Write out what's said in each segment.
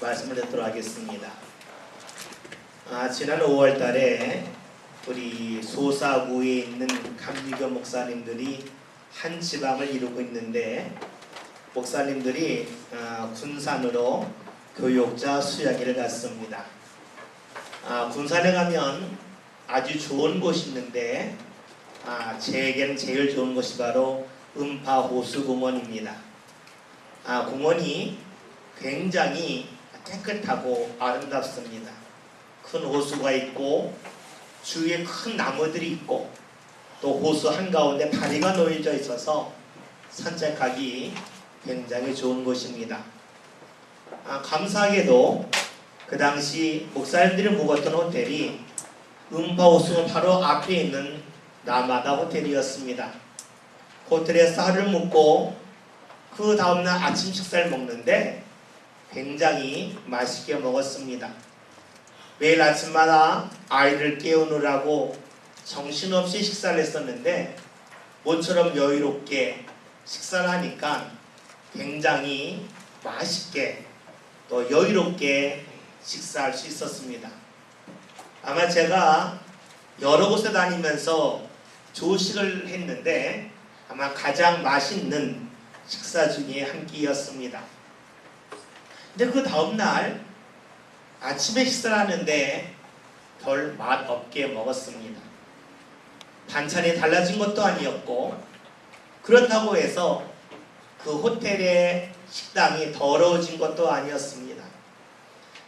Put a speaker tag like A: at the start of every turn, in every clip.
A: 말씀을 듣도록 하겠습니다. 아, 지난 5월 달에 우리 소사구에 있는 감리교 목사님들이 한 지방을 이루고 있는데 목사님들이 아, 군산으로 교육자 수양회를 갔습니다. 아, 군산에 가면 아주 좋은 곳이 있는데 아, 제게는 제일 좋은 곳이 바로 음파 호수공원입니다. 아, 공원이 굉장히 깨끗하고 아름답습니다. 큰 호수가 있고 주위에 큰 나무들이 있고 또 호수 한가운데 다리가 놓여져 있어서 산책하기 굉장히 좋은 곳입니다. 아, 감사하게도 그 당시 목사님들이 묵었던 호텔이 음파 호수 바로 앞에 있는 라마다 호텔이었습니다. 호텔에서 하루를 묵고 그 다음날 아침 식사를 먹는데 굉장히 맛있게 먹었습니다. 매일 아침마다 아이를 깨우느라고 정신없이 식사를 했었는데 모처럼 여유롭게 식사를 하니까 굉장히 맛있게 또 여유롭게 식사할 수 있었습니다. 아마 제가 여러 곳에 다니면서 조식을 했는데 아마 가장 맛있는 식사 중에 한 끼였습니다. 근데 그 다음날 아침에 식사를 하는데 별 맛 없게 먹었습니다. 반찬이 달라진 것도 아니었고 그렇다고 해서 그 호텔의 식당이 더러워진 것도 아니었습니다.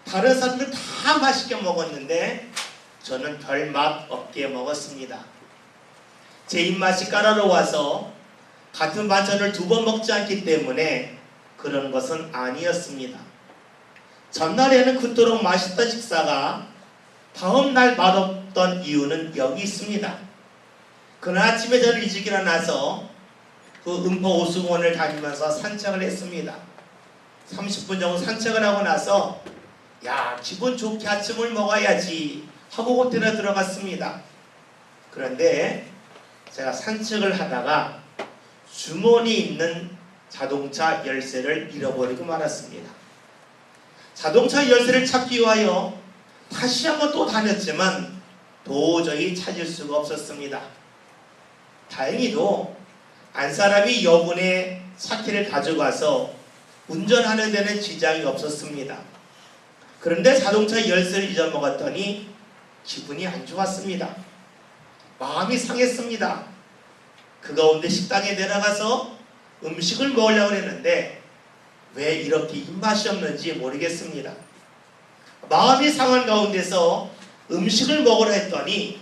A: 다른 사람들 다 맛있게 먹었는데 저는 별 맛 없게 먹었습니다. 제 입맛이 까다로워서 같은 반찬을 두 번 먹지 않기 때문에 그런 것은 아니었습니다. 전날에는 그토록 맛있던 식사가 다음날 맛없던 이유는 여기 있습니다. 그날 아침에 저는 일찍 일어나서 그 음포 오수공원을 다니면서 산책을 했습니다. 30분 정도 산책을 하고 나서 야 기분 좋게 아침을 먹어야지 하고 호텔에 들어갔습니다. 그런데 제가 산책을 하다가 주머니 있는 자동차 열쇠를 잃어버리고 말았습니다. 자동차 열쇠를 찾기 위하여 다시 한번 또 다녔지만 도저히 찾을 수가 없었습니다. 다행히도 안 사람이 여분의 차키를 가져가서 운전하는 데는 지장이 없었습니다. 그런데 자동차 열쇠를 잊어먹었더니 기분이 안 좋았습니다. 마음이 상했습니다. 그 가운데 식당에 내려가서 음식을 먹으려고 했는데 왜 이렇게 입맛이 없는지 모르겠습니다. 마음이 상한 가운데서 음식을 먹으려 했더니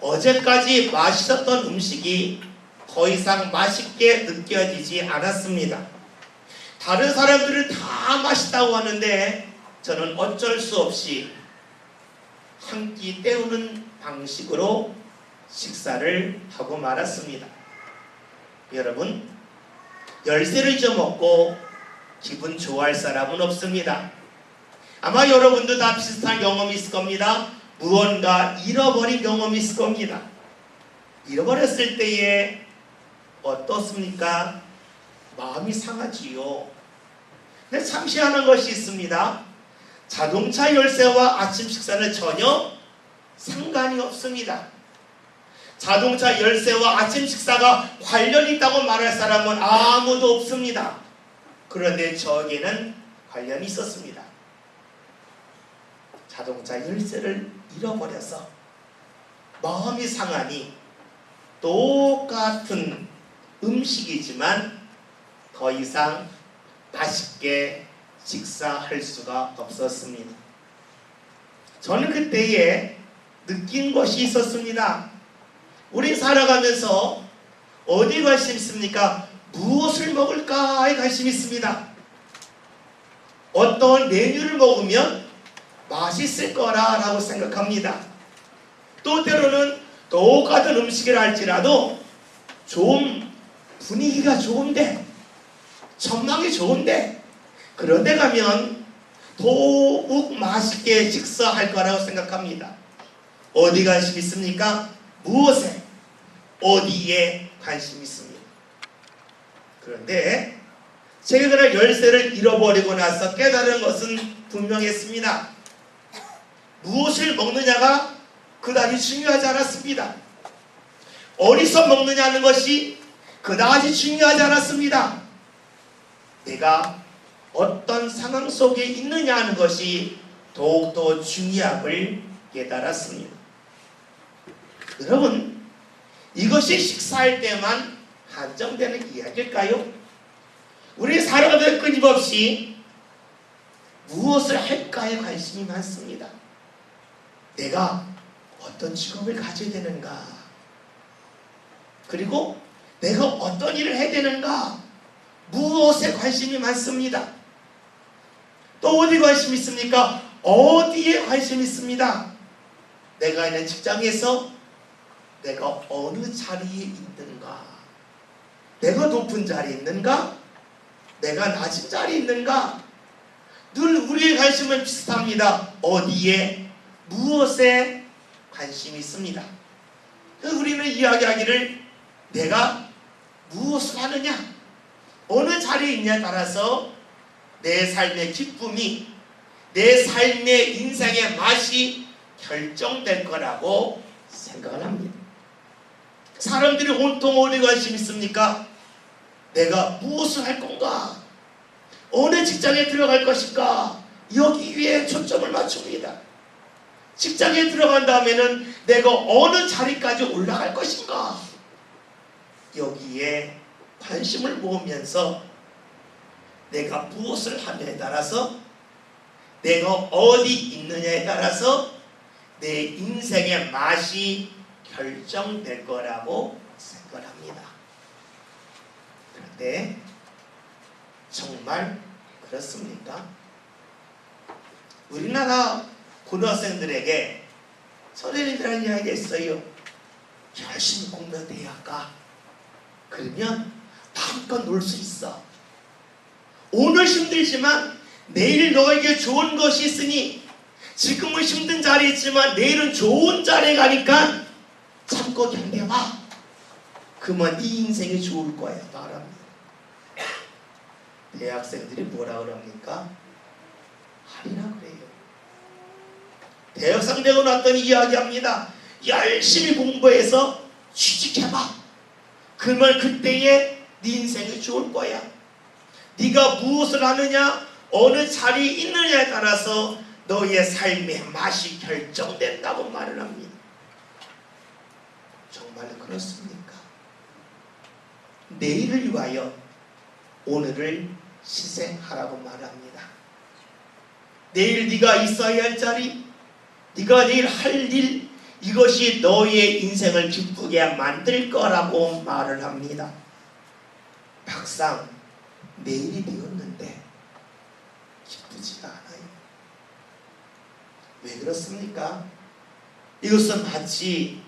A: 어제까지 맛있었던 음식이 더 이상 맛있게 느껴지지 않았습니다. 다른 사람들은 다 맛있다고 하는데 저는 어쩔 수 없이 한 끼 때우는 방식으로 식사를 하고 말았습니다. 여러분, 열쇠를 잊어먹고 기분 좋아할 사람은 없습니다. 아마 여러분도 다 비슷한 경험이 있을 겁니다. 무언가 잃어버린 경험이 있을 겁니다. 잃어버렸을 때에 어떻습니까? 마음이 상하지요. 근데 상시하는 것이 있습니다. 자동차 열쇠와 아침 식사는 전혀 상관이 없습니다. 자동차 열쇠와 아침 식사가 관련 있다고 말할 사람은 아무도 없습니다. 그런데 저에게는 관련이 있었습니다. 자동차 열쇠를 잃어버려서 마음이 상하니 똑같은 음식이지만 더 이상 맛있게 식사할 수가 없었습니다. 저는 그때에 느낀 것이 있었습니다. 우리 살아가면서 어디 관심 있습니까? 무엇을 먹을까에 관심 있습니다. 어떤 메뉴를 먹으면 맛있을 거라라고 생각합니다. 또 때로는 똑같은 음식을 할지라도 좀 분위기가 좋은데 전망이 좋은데 그런데 가면 더욱 맛있게 식사할 거라고 생각합니다. 어디 관심 있습니까? 무엇에 어디에 관심 있습니다. 그런데 그날 열쇠를 잃어버리고 나서 깨달은 것은 분명했습니다. 무엇을 먹느냐가 그다지 중요하지 않았습니다. 어디서 먹느냐는 것이 그다지 중요하지 않았습니다. 내가 어떤 상황 속에 있느냐 하는 것이 더욱더 중요함을 깨달았습니다. 여러분, 이것이 식사할 때만 한정되는 이야기일까요? 우리 살아가는 끊임없이 무엇을 할까에 관심이 많습니다. 내가 어떤 직업을 가져야 되는가? 그리고 내가 어떤 일을 해야 되는가? 무엇에 관심이 많습니다. 또 어디 관심 있습니까? 어디에 관심 있습니다. 내가 있는 직장에서 내가 어느 자리에 있는가? 내가 높은 자리에 있는가? 내가 낮은 자리에 있는가? 늘 우리의 관심은 비슷합니다. 어디에, 무엇에 관심이 있습니다. 그래서 우리는 이야기하기를 내가 무엇을 하느냐, 어느 자리에 있냐에 따라서 내 삶의 기쁨이, 내 삶의 인생의 맛이 결정될 거라고 생각을 합니다. 사람들이 온통 어디 관심 있습니까? 내가 무엇을 할 건가? 어느 직장에 들어갈 것인가? 여기에 초점을 맞춥니다. 직장에 들어간 다음에는 내가 어느 자리까지 올라갈 것인가? 여기에 관심을 모으면서 내가 무엇을 하느냐에 따라서 내가 어디 있느냐에 따라서 내 인생의 맛이 결정될 거라고 생각합니다. 그런데 정말 그렇습니까? 우리나라 고등학생들에게 선생님들한 이야기가 있어요. 열심히 공부해 대학 가. 그러면 마음껏 놀 수 있어. 오늘 힘들지만 내일 너에게 좋은 것이 있으니 지금은 힘든 자리에 있지만 내일은 좋은 자리에 가니까 참고 견뎌봐. 그러면 네 인생이 좋을 거야. 말합니다. 대학생들이 뭐라 그럽니까? 하리라 그래요. 대학 상대가 났더니 이야기합니다. 열심히 공부해서 취직해봐. 그러면 그때에 네 인생이 좋을 거야. 네가 무엇을 하느냐, 어느 자리에 있느냐에 따라서 너의 삶의 맛이 결정된다고 말을 합니다. 정말 그렇습니까? 내일을 위하여 오늘을 희생하라고 말합니다. 내일 네가 있어야 할 자리, 네가 내일 할 일, 이것이 너의 인생을 기쁘게 만들 거라고 말을 합니다. 막상 내일이 되었는데 기쁘지가 않아요. 왜 그렇습니까? 이것은 마치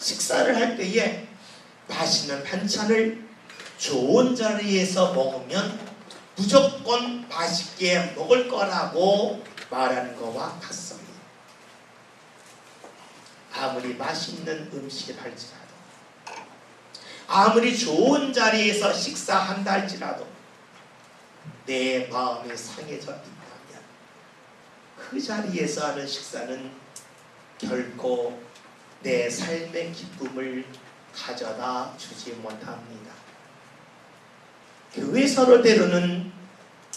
A: 식사를 할 때에 맛있는 반찬을 좋은 자리에서 먹으면 무조건 맛있게 먹을 거라고 말하는 것과 같습니다. 아무리 맛있는 음식을 할지라도 아무리 좋은 자리에서 식사한다 할지라도 내 마음이 상해져 있다면 그 자리에서 하는 식사는 결코 내 삶의 기쁨을 가져다 주지 못합니다. 교회 서로 때로는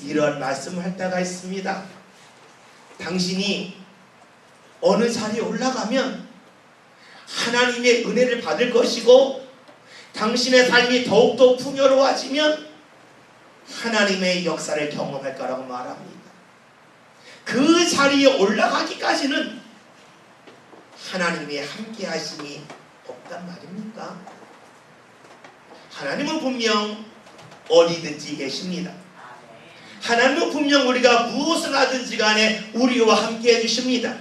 A: 이런 말씀을 할 때가 있습니다. 당신이 어느 자리에 올라가면 하나님의 은혜를 받을 것이고 당신의 삶이 더욱더 풍요로워지면 하나님의 역사를 경험할 거라고 말합니다. 그 자리에 올라가기까지는 하나님의 함께 하심이 없단 말입니까? 하나님은 분명 어디든지 계십니다. 하나님은 분명 우리가 무엇을 하든지 간에 우리와 함께 해주십니다.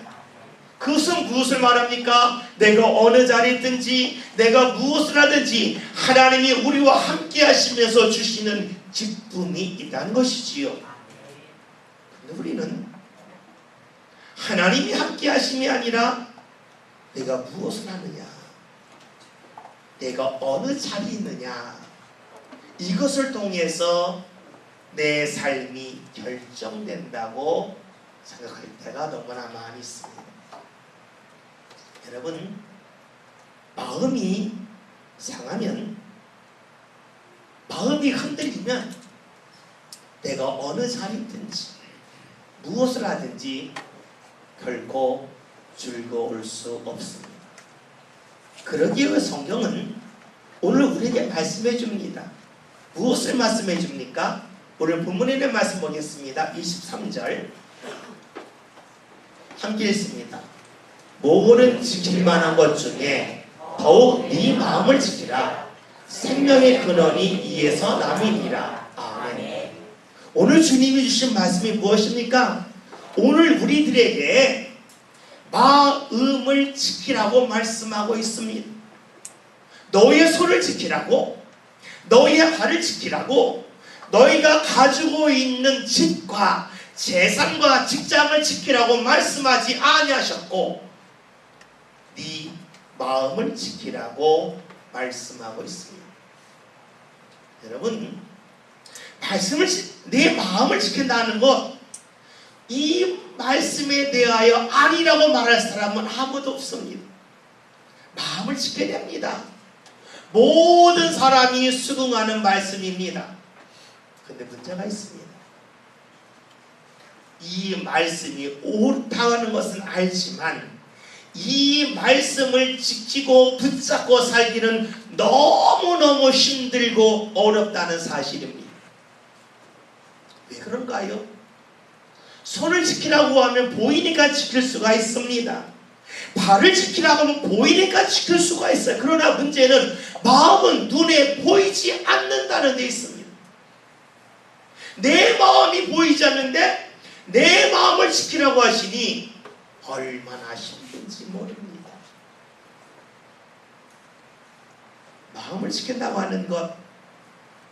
A: 그것은 무엇을 말합니까? 내가 어느 자리에 있든지 내가 무엇을 하든지 하나님이 우리와 함께 하시면서 주시는 기쁨이 있다는 것이지요. 근데 우리는 하나님이 함께 하심이 아니라 내가 무엇을 하느냐 내가 어느 자리에 있느냐 이것을 통해서 내 삶이 결정된다고 생각할 때가 너무나 많이 있습니다. 여러분, 마음이 상하면, 마음이 흔들리면 내가 어느 자리든지 무엇을 하든지 결코 즐거울 수 없습니다. 그러기에 성경은 오늘 우리에게 말씀해 줍니다. 무엇을 말씀해 줍니까? 오늘 본문에 있는 말씀 보겠습니다. 23절 함께 읽습니다. 모고는 지킬 만한 것 중에 더욱 네 마음을 지키라. 생명의 근원이 이에서 남이니라. 아멘. 오늘 주님이 주신 말씀이 무엇입니까? 오늘 우리들에게 마음을 지키라고 말씀하고 있습니다. 너희의 손을 지키라고, 너희의 발을 지키라고, 너희가 가지고 있는 집과 재산과 직장을 지키라고 말씀하지 아니하셨고, 네 마음을 지키라고 말씀하고 있습니다. 여러분, 말씀을 지- 내 마음을 지킨다는 것, 이 말씀에 대하여 아니라고 말할 사람은 아무도 없습니다. 마음을 지켜야 됩니다. 모든 사람이 수긍하는 말씀입니다. 근데 문제가 있습니다. 이 말씀이 옳다는 것은 알지만 이 말씀을 지키고 붙잡고 살기는 너무너무 힘들고 어렵다는 사실입니다. 왜 그런가요? 손을 지키라고 하면 보이니까 지킬 수가 있습니다. 발을 지키라고 하면 보이니까 지킬 수가 있어요. 그러나 문제는 마음은 눈에 보이지 않는다는 데 있습니다. 내 마음이 보이지 않는데 내 마음을 지키라고 하시니 얼마나 힘든지 모릅니다. 마음을 지킨다고 하는 것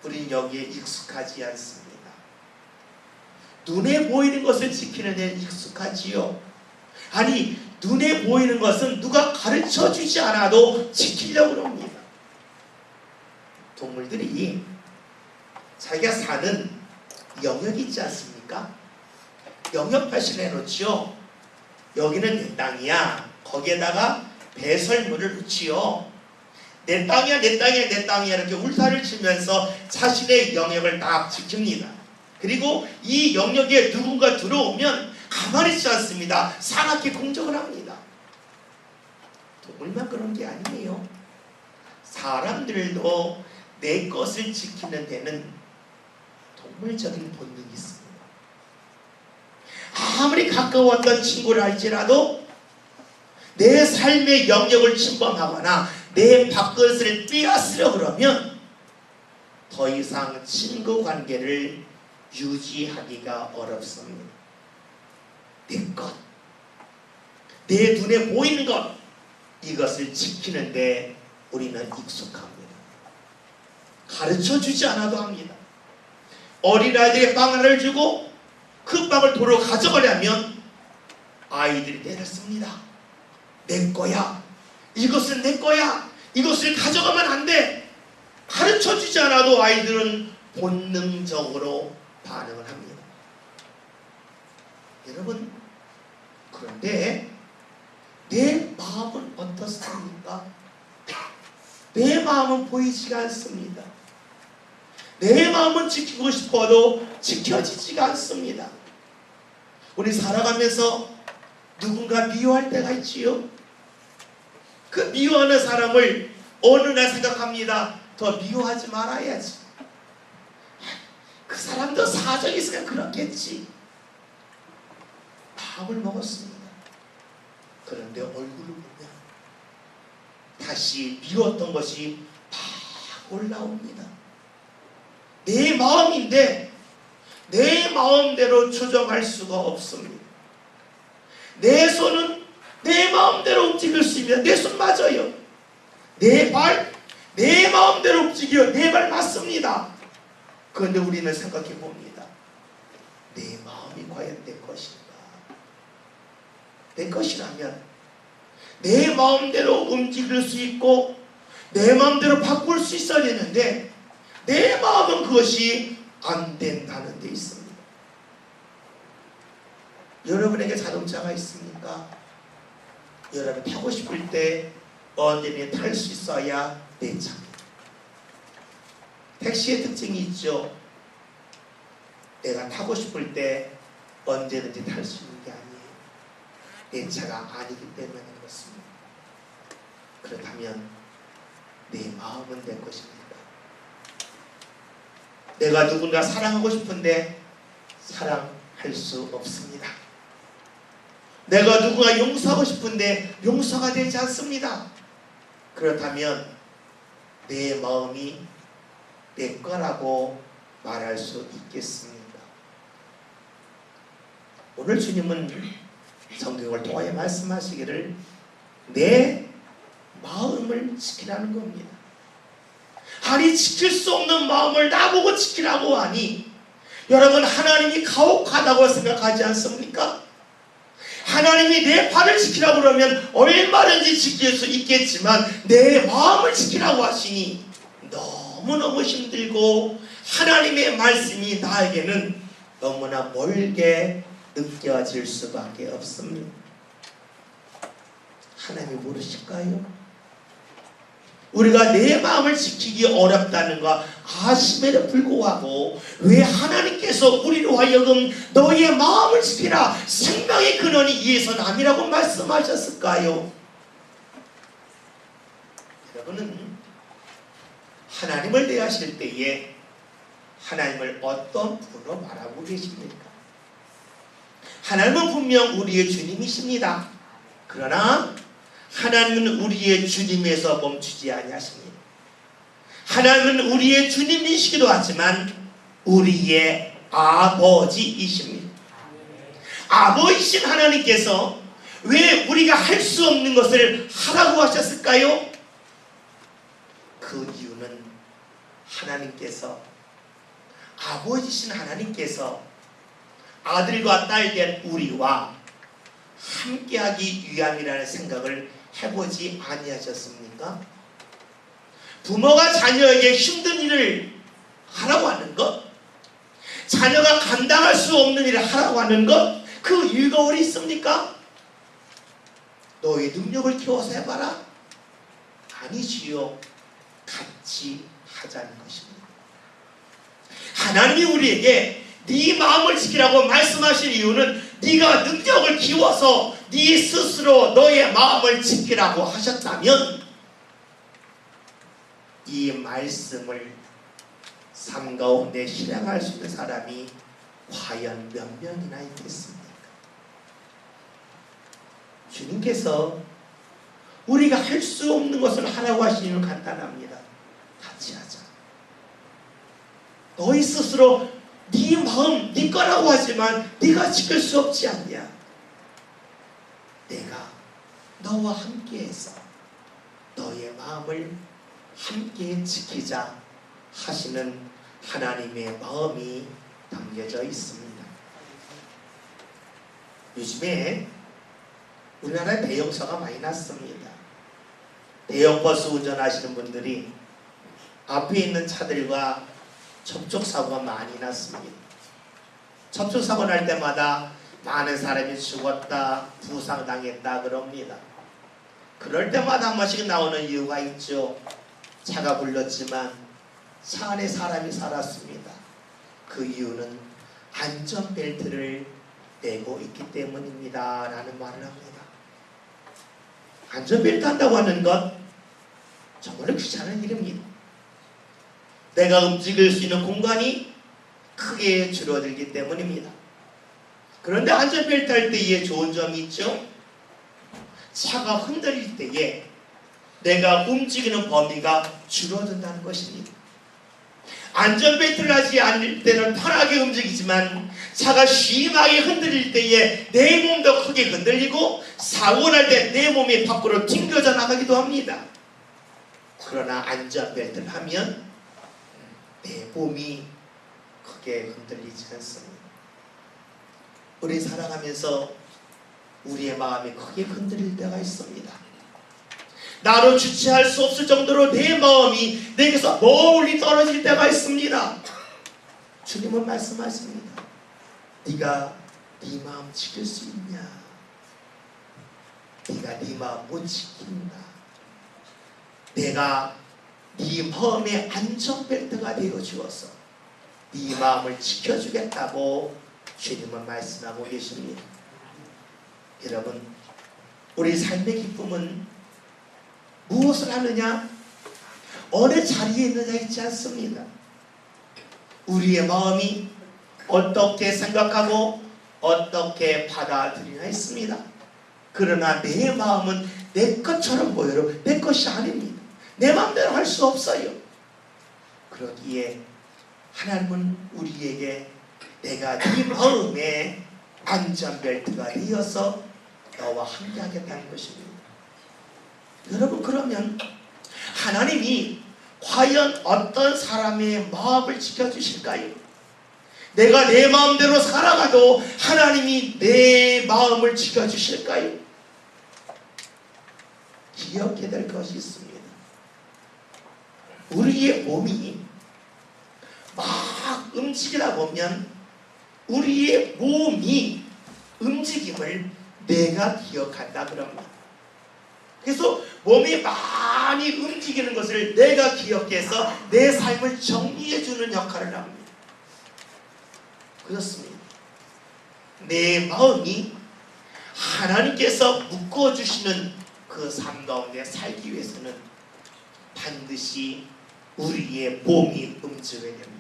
A: 우린 여기에 익숙하지 않습니다. 눈에 보이는 것을 지키는 데 익숙하지요. 아니 눈에 보이는 것은 누가 가르쳐 주지 않아도 지키려고 합니다. 동물들이 자기가 사는 영역이 있지 않습니까? 영역 표시를 해놓지요. 여기는 내 땅이야. 거기에다가 배설물을 넣지요. 내 땅이야, 내 땅이야, 내 땅이야 이렇게 울타리를 치면서 자신의 영역을 딱 지킵니다. 그리고 이 영역에 누군가 들어오면 가만히 있지 않습니다. 사납게 공격을 합니다. 동물만 그런 게 아니에요. 사람들도 내 것을 지키는 데는 동물적인 본능이 있습니다. 아무리 가까웠던 친구를 할지라도 내 삶의 영역을 침범하거나 내 밥그릇을 빼앗으려 그러면 더 이상 친구 관계를 유지하기가 어렵습니다. 내 것, 내 눈에 보이는 것, 이것을 지키는데 우리는 익숙합니다. 가르쳐 주지 않아도 합니다. 어린아이들의 빵 하나를 주고 그 빵을 도로 가져가려면 아이들이 때렸습니다. 내 거야. 이것은 내 거야. 이것을 가져가면 안 돼. 가르쳐 주지 않아도 아이들은 본능적으로 반응을 합니다. 여러분, 그런데 내 마음은 어떻습니까? 내 마음은 보이지가 않습니다. 내 마음은 지키고 싶어도 지켜지지가 않습니다. 우리 살아가면서 누군가 미워할 때가 있지요. 그 미워하는 사람을 어느 날 생각합니다. 더 미워하지 말아야지. 그 사람도 사정이 있으니까 그렇겠지. 마음을 먹었습니다. 그런데 얼굴을 보면 다시 미웠던 것이 막 올라옵니다. 내 마음인데 내 마음대로 조정할 수가 없습니다. 내 손은 내 마음대로 움직일 수 있습니다. 내 손 맞아요. 내 발, 내 마음대로 움직여요. 내발 맞습니다. 그런데 우리는 생각해 봅니다. 내 마음이 과연 내 것인가? 내 것이라면 내 마음대로 움직일 수 있고 내 마음대로 바꿀 수 있어야 되는데 내 마음은 그것이 안 된다는 데 있습니다. 여러분에게 자동차가 있습니까? 여러분 타고 싶을 때 언제든 탈 수 있어야 내 차. 택시의 특징이 있죠. 내가 타고 싶을 때 언제든지 탈 수 있는 게 아니에요. 내 차가 아니기 때문에 그렇습니다. 그렇다면 내 마음은 내 것입니다. 내가 누군가 사랑하고 싶은데 사랑할 수 없습니다. 내가 누군가 용서하고 싶은데 용서가 되지 않습니다. 그렇다면 내 마음이 내 거라고 말할 수 있겠습니까? 오늘 주님은 성경을 통하여 말씀하시기를 내 마음을 지키라는 겁니다. 아니 지킬 수 없는 마음을 나보고 지키라고 하니 여러분 하나님이 가혹하다고 생각하지 않습니까? 하나님이 내 발을 지키라고 그러면 얼마든지 지킬 수 있겠지만 내 마음을 지키라고 하시니 너무너무 힘들고 하나님의 말씀이 나에게는 너무나 멀게 느껴질 수밖에 없습니다. 하나님이 모르실까요? 우리가 내 마음을 지키기 어렵다는 거 아심에도 불구하고 왜 하나님께서 우리로 하여금 너의 마음을 지키라 생명의 근원이 이에서 남이라고 말씀하셨을까요? 여러분은 하나님을 대하실 때에 하나님을 어떤 분으로 말하고 계십니까? 하나님은 분명 우리의 주님이십니다. 그러나 하나님은 우리의 주님에서 멈추지 아니하십니다. 하나님은 우리의 주님이시기도 하지만 우리의 아버지이십니다. 아버지신 하나님께서 왜 우리가 할 수 없는 것을 하라고 하셨을까요? 그 이유는 하나님께서 아버지신 하나님께서 아들과 딸 된 우리와 함께하기 위함이라는 생각을 해보지 아니하셨습니까? 부모가 자녀에게 힘든 일을 하라고 하는 것, 자녀가 감당할 수 없는 일을 하라고 하는 것, 그 이유가 어디 있습니까? 너의 능력을 키워서 해봐라. 아니지요. 같이 하자는 것입니다. 하나님이 우리에게 네 마음을 지키라고 말씀하신 이유는 네가 능력을 키워서 네 스스로 너의 마음을 지키라고 하셨다면 이 말씀을 삶 가운데 실행할 수 있는 사람이 과연 몇 명이나 있겠습니까? 주님께서 우리가 할 수 없는 것을 하라고 하신 이유는 간단합니다. 같이 하자. 너희 스스로 네 마음 네 거라고 하지만 네가 지킬 수 없지 않냐? 내가 너와 함께해서 너의 마음을 함께 지키자 하시는 하나님의 마음이 담겨져 있습니다. 요즘에 우리나라에 대형사가 많이 났습니다. 대형 버스 운전하시는 분들이 앞에 있는 차들과 접촉 사고가 많이 났습니다. 접촉 사고 날 때마다 많은 사람이 죽었다, 부상당했다 그럽니다. 그럴 때마다 한 번씩 나오는 이유가 있죠. 차가 불렀지만 차 안에 사람이 살았습니다. 그 이유는 안전벨트를 내고 있기 때문입니다. 라는 말을 합니다. 안전벨트 한다고 하는 것 정말 귀찮은 일입니다. 내가 움직일 수 있는 공간이 크게 줄어들기 때문입니다. 그런데 안전벨트 할 때에 좋은 점이 있죠. 차가 흔들릴 때에 내가 움직이는 범위가 줄어든다는 것입니다. 안전벨트를 하지 않을 때는 편하게 움직이지만 차가 심하게 흔들릴 때에 내 몸도 크게 흔들리고 사고 날 때 내 몸이 밖으로 튕겨져 나가기도 합니다. 그러나 안전벨트를 하면 내 몸이 크게 흔들리지 않습니다. 우리 살아가면서 우리의 마음이 크게 흔들릴 때가 있습니다. 나로 주체할 수 없을 정도로 내 마음이 내게서 멀리 떨어질 때가 있습니다. 주님은 말씀하십니다. 네가 네 마음 지킬 수 있냐? 네가 네 마음 못 지킨다. 내가 네 마음의 안전벨트가 되어 주어서 네 마음을 지켜주겠다고 주님은 말씀하고 계십니다. 여러분, 우리 삶의 기쁨은 무엇을 하느냐? 어느 자리에 있느냐 있지 않습니다. 우리의 마음이 어떻게 생각하고 어떻게 받아들이냐 있습니다. 그러나 내 마음은 내 것처럼 보여도 내 것이 아닙니다. 내 마음대로 할 수 없어요. 그러기에 하나님은 우리에게 내가 네 마음에 안전벨트가 되어서 너와 함께 하겠다는 것입니다. 여러분 그러면 하나님이 과연 어떤 사람의 마음을 지켜주실까요? 내가 내 마음대로 살아가도 하나님이 내 마음을 지켜주실까요? 기억해야 될 것이 있습니다. 우리의 몸이 막 움직이다 보면 우리의 몸이 움직임을 내가 기억한다 그럽니다. 그래서 몸이 많이 움직이는 것을 내가 기억해서 내 삶을 정리해 주는 역할을 합니다. 그렇습니다. 내 마음이 하나님께서 묶어주시는 그 삶 가운데 살기 위해서는 반드시 우리의 몸이 움직여야 됩니다.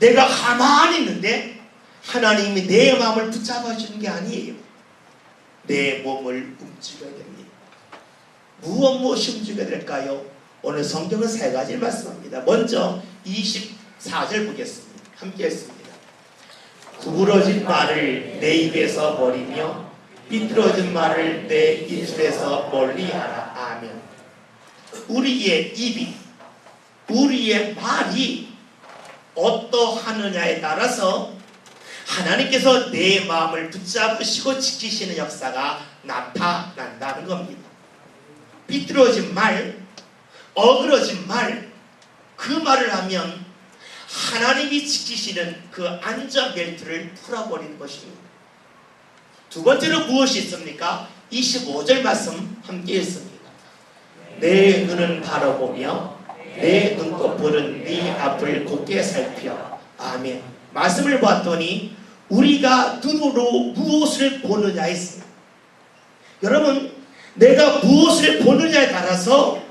A: 내가 가만히 있는데 하나님이 내 마음을 붙잡아 주는 게 아니에요. 내 몸을 움직여야 됩니다. 무엇 무엇이 움직여야 될까요? 오늘 성경은 세 가지를 말씀합니다. 먼저 24절 보겠습니다. 함께 했습니다. 구부러진 말을 내 입에서 버리며 삐뚤어진 말을 내 입술에서 멀리하라. 아멘. 우리의 입이 우리의 말이 어떠하느냐에 따라서 하나님께서 내 마음을 붙잡으시고 지키시는 역사가 나타난다는 겁니다. 삐뚤어진 말, 어그러진 말, 그 말을 하면 하나님이 지키시는 그 안전벨트를 풀어버리는 것입니다. 두 번째로 무엇이 있습니까? 25절 말씀 함께 했습니다. 내 눈은 바라보며 내 눈꺼풀은 네 앞을 곧게 살펴. 아멘. 말씀을 봤더니 우리가 눈으로 무엇을 보느냐 했습니다. 여러분, 내가 무엇을 보느냐에 따라서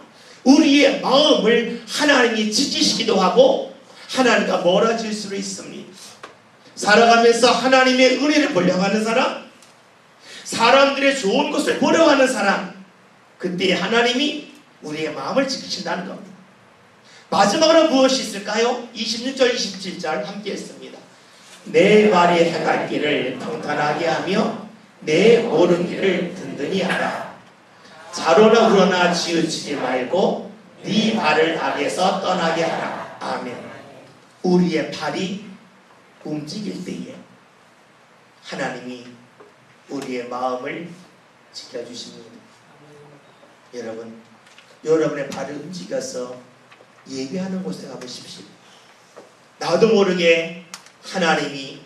A: 우리의 마음을 하나님이 지키시기도 하고 하나님과 멀어질 수 있습니다. 살아가면서 하나님의 은혜를 보려고 하는 사람, 사람들의 좋은 것을 보려고 하는 사람, 그때 하나님이 우리의 마음을 지키신다는 겁니다. 마지막으로 무엇이 있을까요? 26절, 27절 함께 했습니다. 내 발의 행할 길을 평탄하게 하며 내 옳은 길을 든든히 하라. 자로나 우러나 지우치지 말고 네 발을 악에서 떠나게 하라. 아멘. 우리의 발이 움직일 때에 하나님이 우리의 마음을 지켜주십니다. 여러분, 여러분의 발을 움직여서 예배하는 곳에 가보십시오. 나도 모르게 하나님이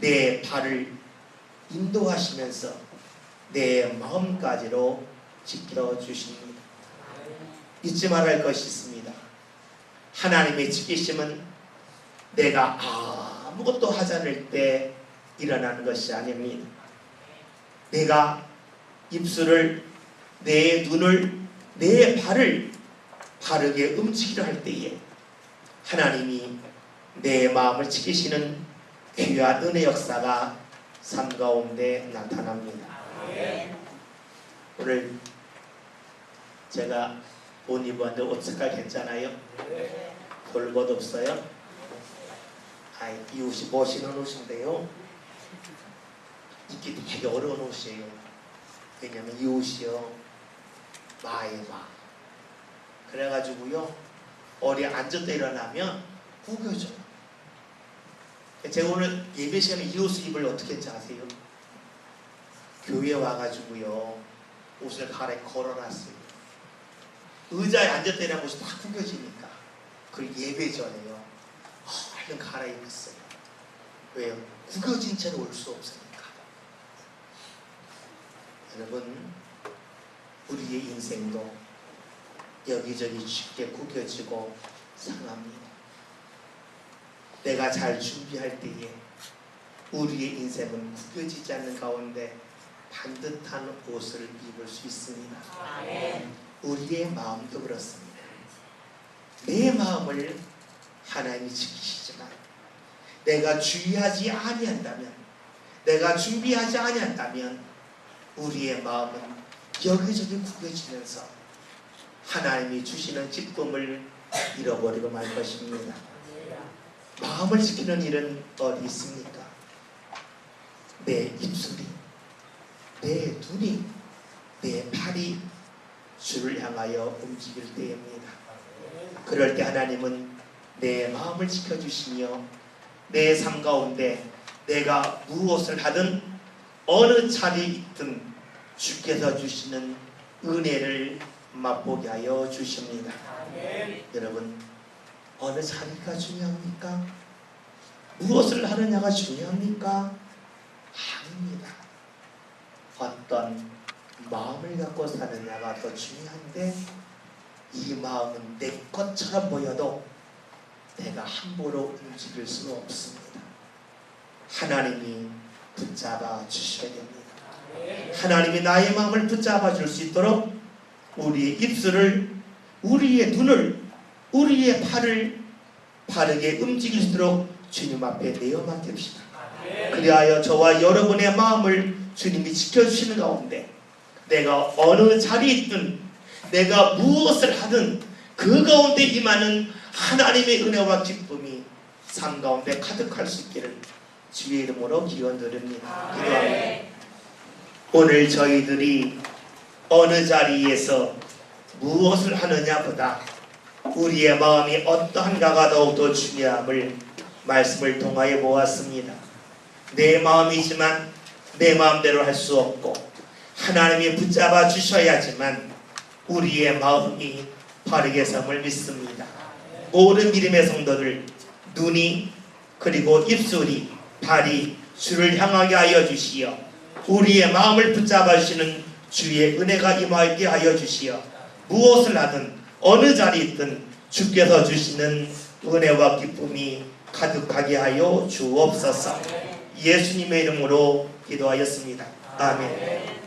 A: 내 발을 인도하시면서 내 마음까지로 지켜 주십니다. 잊지 말할 것이 있습니다. 하나님의 지키심은 내가 아무것도 하지 않을 때 일어나는 것이 아닙니다. 내가 입술을, 내 눈을, 내 발을 바르게 움직이려 할 때에 하나님이 내 마음을 지키시는 귀한 은혜 역사가 삶 가운데 나타납니다. 오늘 제가 옷 입었는데 옷 색깔 괜찮아요? 볼것 없어요? 아, 이 옷이 멋있는 옷인데요. 입기 되게 어려운 옷이에요. 왜냐면 이 옷이요. 마에마. 그래가지고요. 어디 앉았다 일어나면 구겨져요. 제가 오늘 예배 시간에 이 옷을 입을 어떻게 했지 아세요? 교회 와가지고요. 옷을 갈아 걸어놨어요. 의자에 앉았다 일어나면 옷이 다 구겨지니까. 그 예배 전에요. 아, 갈아입었어요. 왜요? 구겨진 채로 올 수 없으니까. 여러분, 우리의 인생도 여기저기 쉽게 구겨지고 상합니다. 내가 잘 준비할 때에 우리의 인생은 구겨지지 않는 가운데 반듯한 옷을 입을 수 있습니다. 우리의 마음도 그렇습니다. 내 마음을 하나님이 지키시지만 내가 주의하지 아니한다면 내가 준비하지 아니한다면 우리의 마음은 여기저기 구겨지면서 하나님이 주시는 기쁨을 잃어버리고 말 것입니다. 마음을 지키는 일은 어디 있습니까? 내 입술이, 내 눈이, 내 팔이 주를 향하여 움직일 때입니다. 그럴 때 하나님은 내 마음을 지켜주시며 내 삶 가운데 내가 무엇을 하든 어느 자리에 있든 주께서 주시는 은혜를 맛보게 하여 주십니다. 여러분 어느 자리가 중요합니까? 무엇을 하느냐가 중요합니까? 아닙니다. 어떤 마음을 갖고 사느냐가 더 중요한데 이 마음은 내 것처럼 보여도 내가 함부로 움직일 수 없습니다. 하나님이 붙잡아 주셔야 됩니다. 하나님이 나의 마음을 붙잡아 줄 수 있도록 우리의 입술을, 우리의 눈을, 우리의 팔을 바르게 움직일 수 있도록 주님 앞에 내어 맡깁시다. 그리하여 저와 여러분의 마음을 주님이 지켜주시는 가운데 내가 어느 자리에 있든 내가 무엇을 하든 그 가운데 임하는 하나님의 은혜와 기쁨이 삶 가운데 가득할 수 있기를 주의 이름으로 기원 드립니다. 기도합니다. 오늘 저희들이 어느 자리에서 무엇을 하느냐보다 우리의 마음이 어떠한가가 더욱더 중요함을 말씀을 통하여 보았습니다. 내 마음이지만 내 마음대로 할 수 없고 하나님이 붙잡아 주셔야지만 우리의 마음이 바르게 섬을 믿습니다. 모든 믿음의 성도들 눈이 그리고 입술이 발이 주를 향하게 하여 주시어 우리의 마음을 붙잡아 주시는 주의 은혜가 임하게 하여 주시어 무엇을 하든 어느 자리에 있든 주께서 주시는 은혜와 기쁨이 가득하게 하여 주옵소서 예수님의 이름으로 기도하였습니다. 아멘.